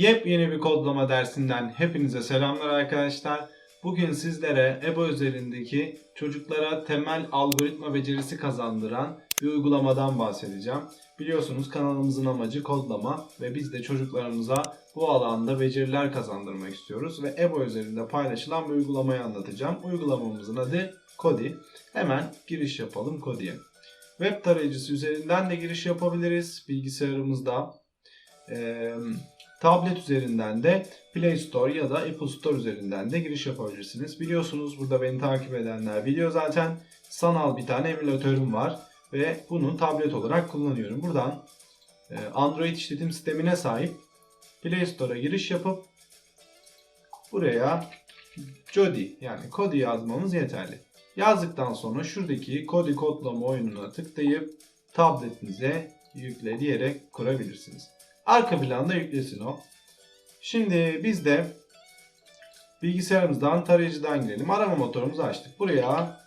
Yepyeni bir kodlama dersinden hepinize selamlar arkadaşlar. Bugün sizlere EBA üzerindeki çocuklara temel algoritma becerisi kazandıran bir uygulamadan bahsedeceğim. Biliyorsunuz kanalımızın amacı kodlama ve biz de çocuklarımıza bu alanda beceriler kazandırmak istiyoruz ve EBA üzerinde paylaşılan bir uygulamayı anlatacağım. Uygulamamızın adı Kodi. Hemen giriş yapalım Kodi'ye. Web tarayıcısı üzerinden de giriş yapabiliriz bilgisayarımızda. Ee, tablet üzerinden de Play Store ya da Apple Store üzerinden de giriş yapabilirsiniz. Biliyorsunuz burada beni takip edenler biliyor zaten. Sanal bir tane emülatörüm var ve bunu tablet olarak kullanıyorum. Buradan e, Android işletim sistemine sahip Play Store'a giriş yapıp buraya Jodi yani Kodi yazmamız yeterli. Yazdıktan sonra şuradaki Kodi kodlama oyununa tıklayıp tabletinize yükle diyerek kurabilirsiniz. Arka planda yüklesin o. Şimdi biz de bilgisayarımızdan tarayıcıdan girelim. Arama motorumuzu açtık. Buraya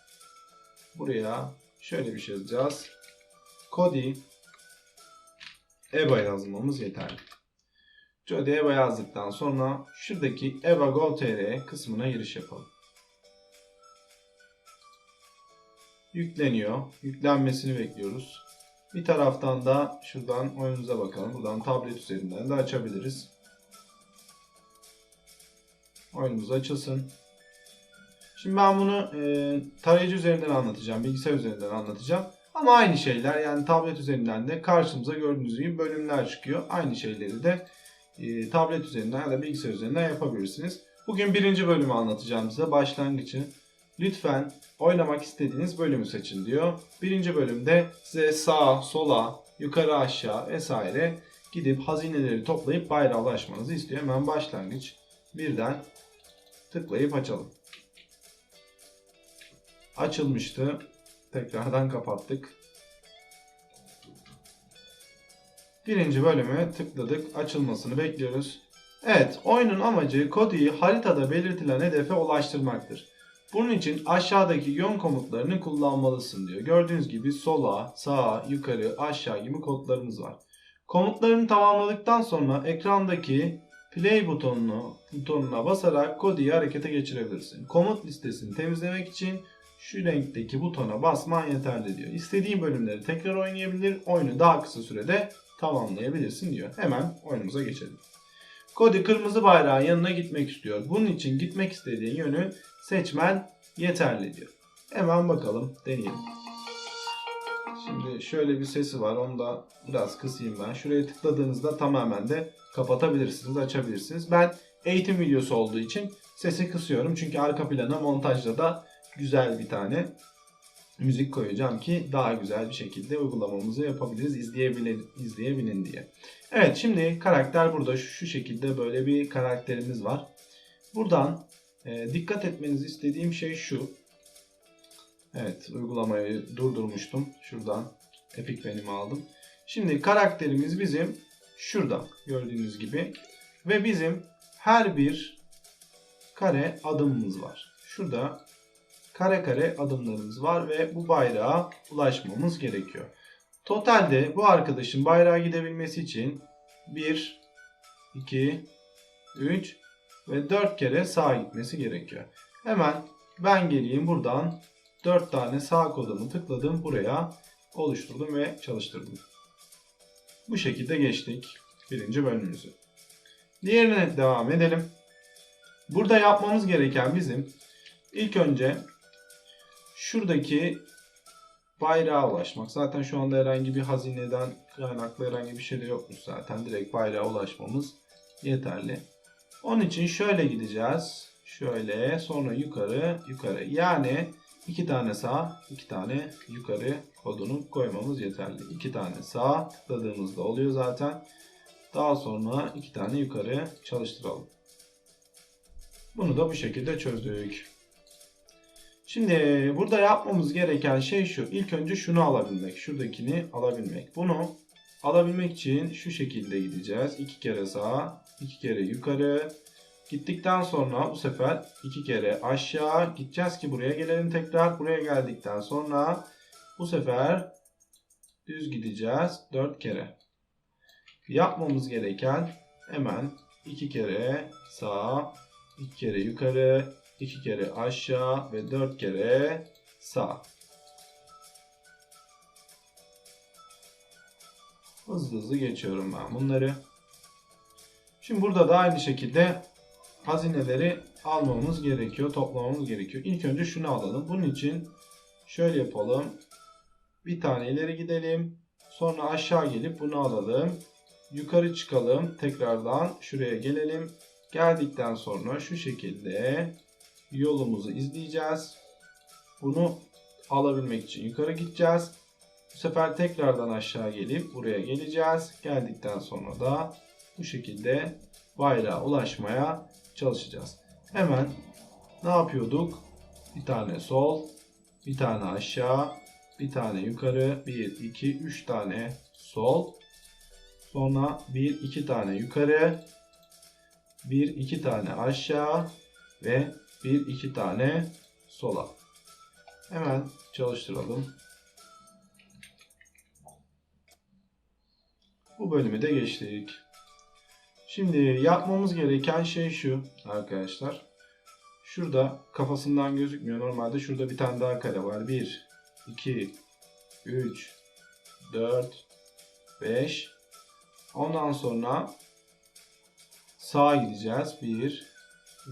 buraya şöyle bir şey yazacağız. Kodi EBA yazmamız yeterli. Jodi EBA yazdıktan sonra şuradaki EBA Go.tr kısmına giriş yapalım. Yükleniyor. Yüklenmesini bekliyoruz. Bir taraftan da şuradan oyunumuza bakalım. Buradan tablet üzerinden de açabiliriz. Oyunumuz açılsın. Şimdi ben bunu e, tarayıcı üzerinden anlatacağım. Bilgisayar üzerinden anlatacağım. Ama aynı şeyler yani tablet üzerinden de karşımıza gördüğünüz gibi bölümler çıkıyor. Aynı şeyleri de e, tablet üzerinden ya da bilgisayar üzerinden yapabilirsiniz. Bugün birinci bölümü anlatacağım size. Başlangıcı. Lütfen oynamak istediğiniz bölümü seçin diyor. Birinci bölümde size sağa, sola, yukarı aşağı vesaire gidip hazineleri toplayıp bayrağa ulaşmanızı istiyor. Hemen başlangıç birden tıklayıp açalım. Açılmıştı. Tekrardan kapattık. Birinci bölüme tıkladık. Açılmasını bekliyoruz. Evet, oyunun amacı Cody'yi haritada belirtilen hedefe ulaştırmaktır. Bunun için aşağıdaki yön komutlarını kullanmalısın diyor. Gördüğünüz gibi sola, sağa, yukarı, aşağı gibi kodlarımız var. Komutlarını tamamladıktan sonra ekrandaki play butonunu butonuna basarak Cody'yi harekete geçirebilirsin. Komut listesini temizlemek için şu renkteki butona basman yeterli diyor. İstediğin bölümleri tekrar oynayabilir, oyunu daha kısa sürede tamamlayabilirsin diyor. Hemen oyunumuza geçelim. Cody kırmızı bayrağın yanına gitmek istiyor. Bunun için gitmek istediğin yönü seçmen yeterli diyor. Hemen bakalım, deneyelim. Şimdi şöyle bir sesi var. Onu da biraz kısayım ben. Şuraya tıkladığınızda tamamen de kapatabilirsiniz, açabilirsiniz. Ben eğitim videosu olduğu için sesi kısıyorum. Çünkü arka plana montajda da güzel bir tane müzik koyacağım ki daha güzel bir şekilde uygulamamızı yapabiliriz. İzleyebilin, izleyebilin diye. Evet şimdi karakter burada şu, şu şekilde böyle bir karakterimiz var. Buradan e, dikkat etmenizi istediğim şey şu. Evet uygulamayı durdurmuştum. Şuradan Epic Benim'i aldım. Şimdi karakterimiz bizim şurada gördüğünüz gibi. Ve bizim her bir kare adımımız var. Şurada kare kare adımlarımız var ve bu bayrağa ulaşmamız gerekiyor. Totalde bu arkadaşın bayrağa gidebilmesi için 1, 2, 3 ve 4 kere sağa gitmesi gerekiyor. Hemen ben geleyim buradan 4 tane sağ kodumu tıkladım buraya oluşturdum ve çalıştırdım. Bu şekilde geçtik birinci bölümümüzü. Diğerine devam edelim. Burada yapmamız gereken bizim ilk önce şuradaki bayrağa ulaşmak. Zaten şu anda herhangi bir hazineden kaynaklı herhangi bir şey de yokmuş zaten. Direkt bayrağa ulaşmamız yeterli. Onun için şöyle gideceğiz. Şöyle sonra yukarı yukarı. Yani iki tane sağ iki tane yukarı kodunu koymamız yeterli. İki tane sağ tıkladığımızda oluyor zaten. Daha sonra iki tane yukarı çalıştıralım. Bunu da bu şekilde çözdük. Şimdi burada yapmamız gereken şey şu. İlk önce şunu alabilmek. Şuradakini alabilmek. Bunu alabilmek için şu şekilde gideceğiz. İki kere sağa, iki kere yukarı. Gittikten sonra bu sefer iki kere aşağı gideceğiz ki buraya gelelim tekrar. Buraya geldikten sonra bu sefer düz gideceğiz dört kere. Yapmamız gereken hemen 2 kere sağ, 2 kere yukarı, 2 kere aşağı ve 4 kere sağ. Hızlı hızlı geçiyorum ben bunları. Şimdi burada da aynı şekilde hazineleri almamız gerekiyor, toplamamız gerekiyor. İlk önce şunu alalım. Bunun için şöyle yapalım. Bir tane ileri gidelim. Sonra aşağı gelip bunu alalım. Yukarı çıkalım. Tekrardan şuraya gelelim. Geldikten sonra şu şekilde yolumuzu izleyeceğiz. Bunu alabilmek için yukarı gideceğiz. Bu sefer tekrardan aşağı gelip buraya geleceğiz. Geldikten sonra da bu şekilde bayrağa ulaşmaya çalışacağız. Hemen ne yapıyorduk? Bir tane sol, bir tane aşağı, bir tane yukarı, 1, 2, 3 tane sol, sonra 1, 2 tane yukarı, 1, 2 tane aşağı ve 1, 2 tane sola. Hemen çalıştıralım. Bu bölümü de geçtik. Şimdi yapmamız gereken şey şu arkadaşlar. Şurada kafasından gözükmüyor. Normalde şurada bir tane daha kare var. 1, 2, 3, 4, 5. Ondan sonra sağa gideceğiz. 1,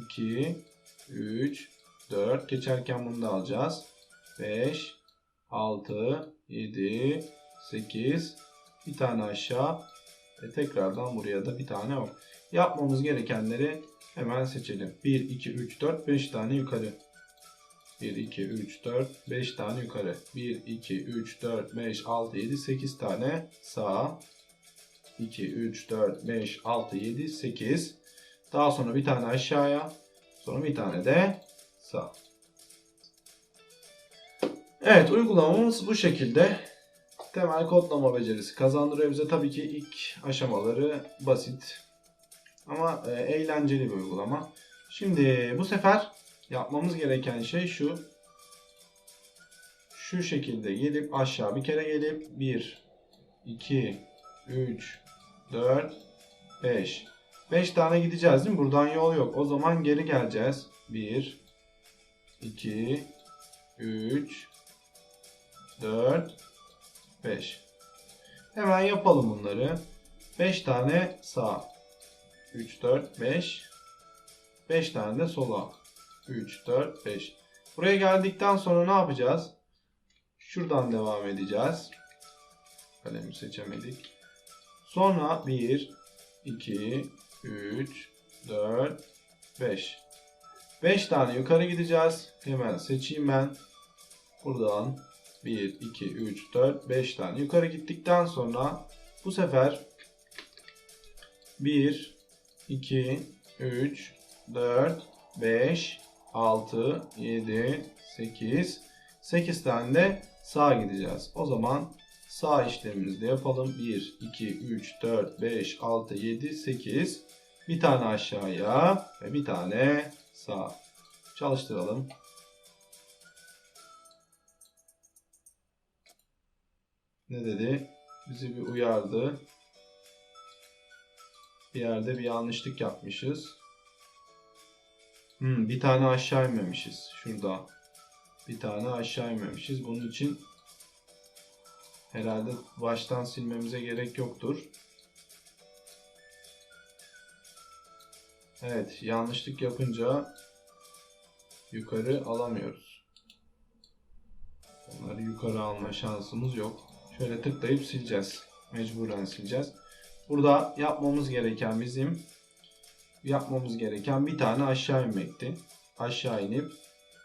2, 3, 4. Geçerken bunu da alacağız. 5, 6, 7, 8. Bir tane aşağı. Ve tekrardan buraya da bir tane var. Yapmamız gerekenleri hemen seçelim. 1, 2, 3, 4, 5 tane yukarı. 1, 2, 3, 4, 5 tane yukarı. 1, 2, 3, 4, 5, 6, 7, 8 tane sağa. 2, 3, 4, 5, 6, 7, 8. Daha sonra bir tane aşağıya. Sonra bir tane de sağ. Evet uygulamamız bu şekilde. Temel kodlama becerisi kazandırıyor bize. Tabii ki ilk aşamaları basit ama e, eğlenceli bir uygulama. Şimdi bu sefer yapmamız gereken şey şu. Şu şekilde gelip aşağı bir kere gelip 1, 2, 3, 4, 5. 5 tane gideceğiz değil mi? Buradan yol yok. O zaman geri geleceğiz. 1, 2, 3, 4, 5. Hemen yapalım bunları. 5 tane sağ. 3, 4, 5. 5 tane de sola. 3, 4, 5. Buraya geldikten sonra ne yapacağız? Şuradan devam edeceğiz. Kalemi seçemedik. Sonra 1, 2, 3, 4, 5. 5 tane yukarı gideceğiz. Hemen seçeyim ben. Buradan 1, 2, 3, 4, 5 tane yukarı gittikten sonra bu sefer 1, 2, 3, 4, 5, 6, 7, 8, 8 tane de sağa gideceğiz. O zaman sağ işlemimizi de yapalım. 1, 2, 3, 4, 5, 6, 7, 8. Bir tane aşağıya ve bir tane sağa. Çalıştıralım. Ne dedi? Bizi bir uyardı. Bir yerde bir yanlışlık yapmışız. Hmm, bir tane aşağı inmemişiz. Şurada. Bir tane aşağı inmemişiz. Bunun için herhalde baştan silmemize gerek yoktur. Evet, yanlışlık yapınca yukarı alamıyoruz. Onları yukarı alma şansımız yok. Şöyle tıklayıp sileceğiz. Mecburen sileceğiz. Burada yapmamız gereken bizim yapmamız gereken bir tane aşağı inmekti. Aşağı inip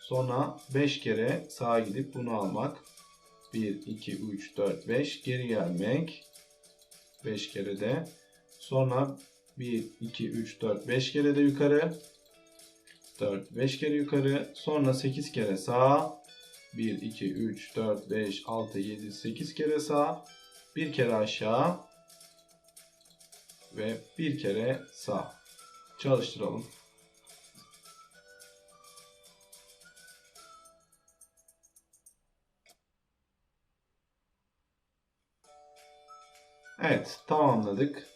sonra 5 kere sağa gidip bunu almak. 1, 2, 3, 4, 5 geri gelmek. 5 kere de. Sonra 1, 2, 3, 4, 5 kere de yukarı. 4, 5 kere yukarı. Sonra 8 kere sağa. 1, 2, 3, 4, 5, 6, 7, 8 kere sağ. Bir kere aşağı. Ve bir kere sağ. Çalıştıralım. Evet tamamladık.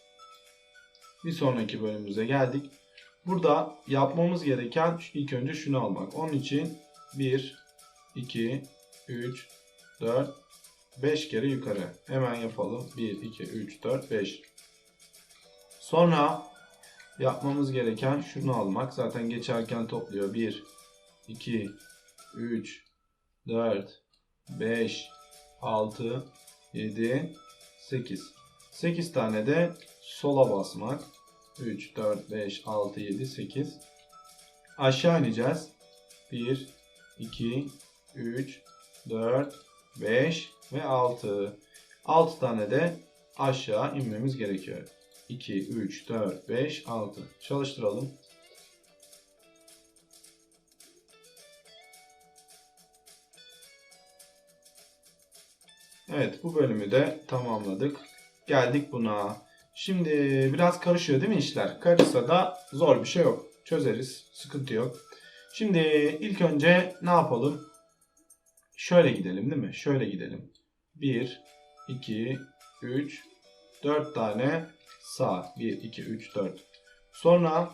bir sonraki bölümümüze geldik. Burada yapmamız gereken ilk önce şunu almak. Onun için 1, 2, 3, 4, 5 kere yukarı. Hemen yapalım. 1, 2, 3, 4, 5. Sonra yapmamız gereken şunu almak. Zaten geçerken topluyor. 1, 2, 3, 4, 5, 6, 7, 8. 8 tane de sola basmak. 3, 4, 5, 6, 7, 8. Aşağı ineceğiz. 1, 2, 3, 4, 5 ve 6. 6 tane de aşağı inmemiz gerekiyor. 2, 3, 4, 5, 6. Çalıştıralım. Evet bu bölümü de tamamladık. Geldik buna. Şimdi biraz karışıyor değil mi işler? Karışsa da zor bir şey yok. Çözeriz. Sıkıntı yok. Şimdi ilk önce ne yapalım? Şöyle gidelim değil mi? Şöyle gidelim. 1, 2, 3, 4 tane sağ. 1, 2, 3, 4. Sonra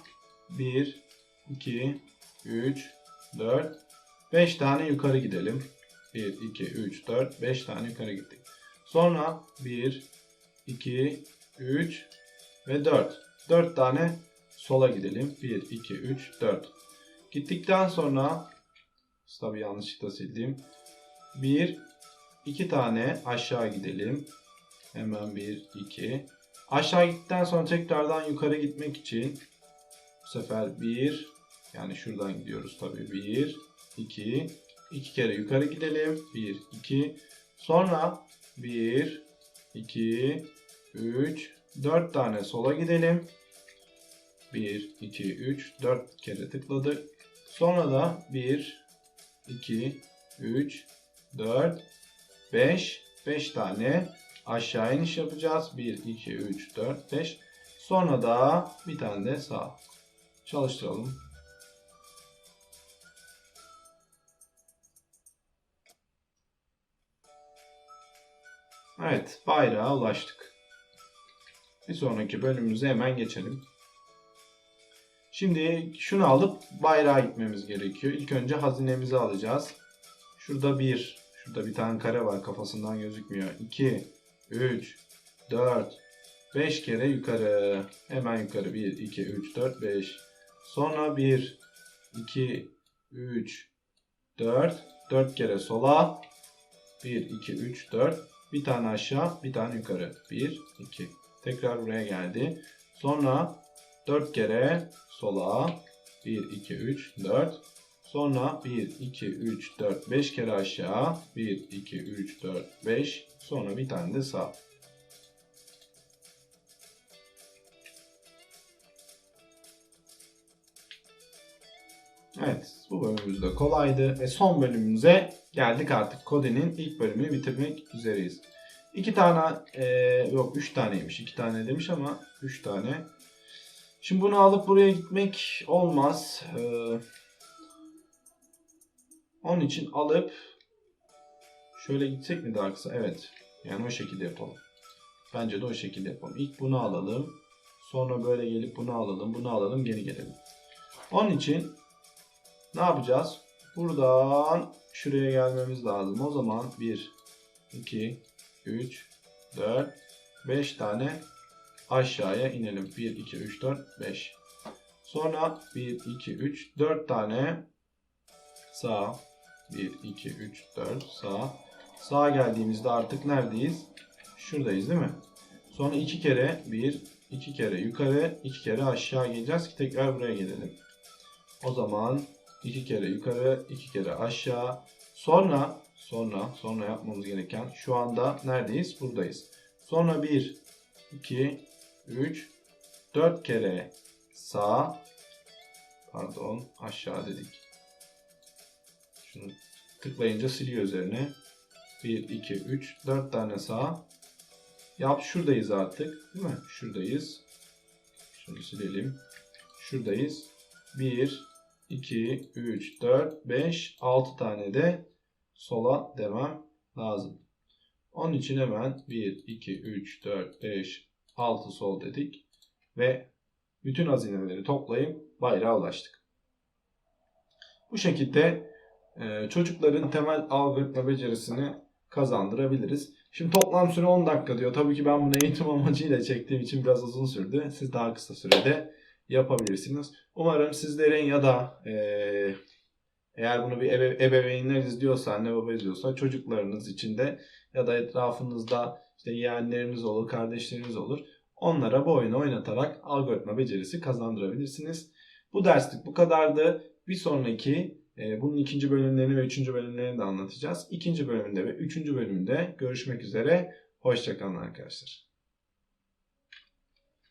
1, 2, 3, 4, 5 tane yukarı gidelim. 1, 2, 3, 4, 5 tane yukarı gittik. Sonra 1, 2, 3 ve 4. 4 tane sola gidelim. 1, 2, 3, 4. Gittikten sonra tabi yanlışlıkla sildim. 1, 2 tane aşağı gidelim. Hemen 1, 2. Aşağı gittikten sonra tekrardan yukarı gitmek için bu sefer 1 yani şuradan gidiyoruz tabi 1, 2, 2 kere yukarı gidelim. 1, 2. Sonra 1, 2, 3, 4 tane sola gidelim. 1, 2, 3, 4 kere tıkladık. Sonra da 1, 2, 3, 4, 5, 5 tane aşağı iniş yapacağız. 1, 2, 3, 4, 5. Sonra da bir tane de sağ. Çalıştıralım. Evet, bayrağa ulaştık. Bir sonraki bölümümüze hemen geçelim. Şimdi şunu alıp bayrağa gitmemiz gerekiyor. İlk önce hazinemizi alacağız. Şurada bir, şurada bir tane kare var kafasından gözükmüyor. 2, 3, 4, 5 kere yukarı. Hemen yukarı 1, 2, 3, 4, 5. Sonra 1, 2, 3, 4, 4 kere sola. 1, 2, 3, 4. Bir tane aşağı, bir tane yukarı. 1, 2. Tekrar buraya geldi. Sonra 4 kere sola. 1, 2, 3, 4. Sonra 1, 2, 3, 4, 5 kere aşağı. 1, 2, 3, 4, 5. Sonra bir tane de sağ. Evet, bu bölümümüz de kolaydı ve son bölümümüze geldik artık. Cody'nin ilk bölümünü bitirmek üzereyiz. İki tane, e, yok üç taneymiş. iki tane demiş ama üç tane. Şimdi bunu alıp buraya gitmek olmaz. Ee, onun için alıp şöyle gitsek mi daha kısa? Evet. Yani o şekilde yapalım. Bence de o şekilde yapalım. İlk bunu alalım. Sonra böyle gelip bunu alalım. Bunu alalım. Geri gelelim. Onun için ne yapacağız? Buradan şuraya gelmemiz lazım. O zaman 1, 2, 3, 4, 5 tane aşağıya inelim. 1, 2, 3, 4, 5. Sonra 1, 2, 3, 4 tane sağ. 1, 2, 3, 4 sağ. Sağa geldiğimizde artık neredeyiz? Şuradayız değil mi? Sonra 2 kere 1, 2 kere yukarı, 2 kere aşağı geleceğiz ki tekrar buraya gelelim. O zaman 2 kere yukarı, 2 kere aşağı. Sonra sonra sonra yapmamız gereken şu anda neredeyiz? Buradayız. Sonra 1 2 3 4 kere sağ pardon aşağı dedik. Şunu tıklayınca siliyor üzerine. 1 2 3 4 tane sağ. Yap şuradayız artık, değil mi? Şuradayız. Şunu silelim. Şuradayız. 1 2 3 4 5 6 tane de sola devam lazım. Onun için hemen 1, 2, 3, 4, 5, 6 sol dedik. Ve bütün hazineleri toplayıp bayrağa ulaştık. Bu şekilde çocukların temel algoritma becerisini kazandırabiliriz. Şimdi toplam süre 10 dakika diyor. Tabii ki ben bunu eğitim amacıyla çektiğim için biraz uzun sürdü. Siz daha kısa sürede yapabilirsiniz. Umarım sizlerin ya da e, eğer bunu bir ebe- ebeveynler izliyorsa, anne baba izliyorsa çocuklarınız için de ya da etrafınızda işte yeğenleriniz olur, kardeşleriniz olur. Onlara bu oyunu oynatarak algoritma becerisi kazandırabilirsiniz. Bu derslik bu kadardı. Bir sonraki bunun ikinci bölümlerini ve üçüncü bölümlerini de anlatacağız. İkinci bölümünde ve üçüncü bölümünde görüşmek üzere. Hoşçakalın arkadaşlar.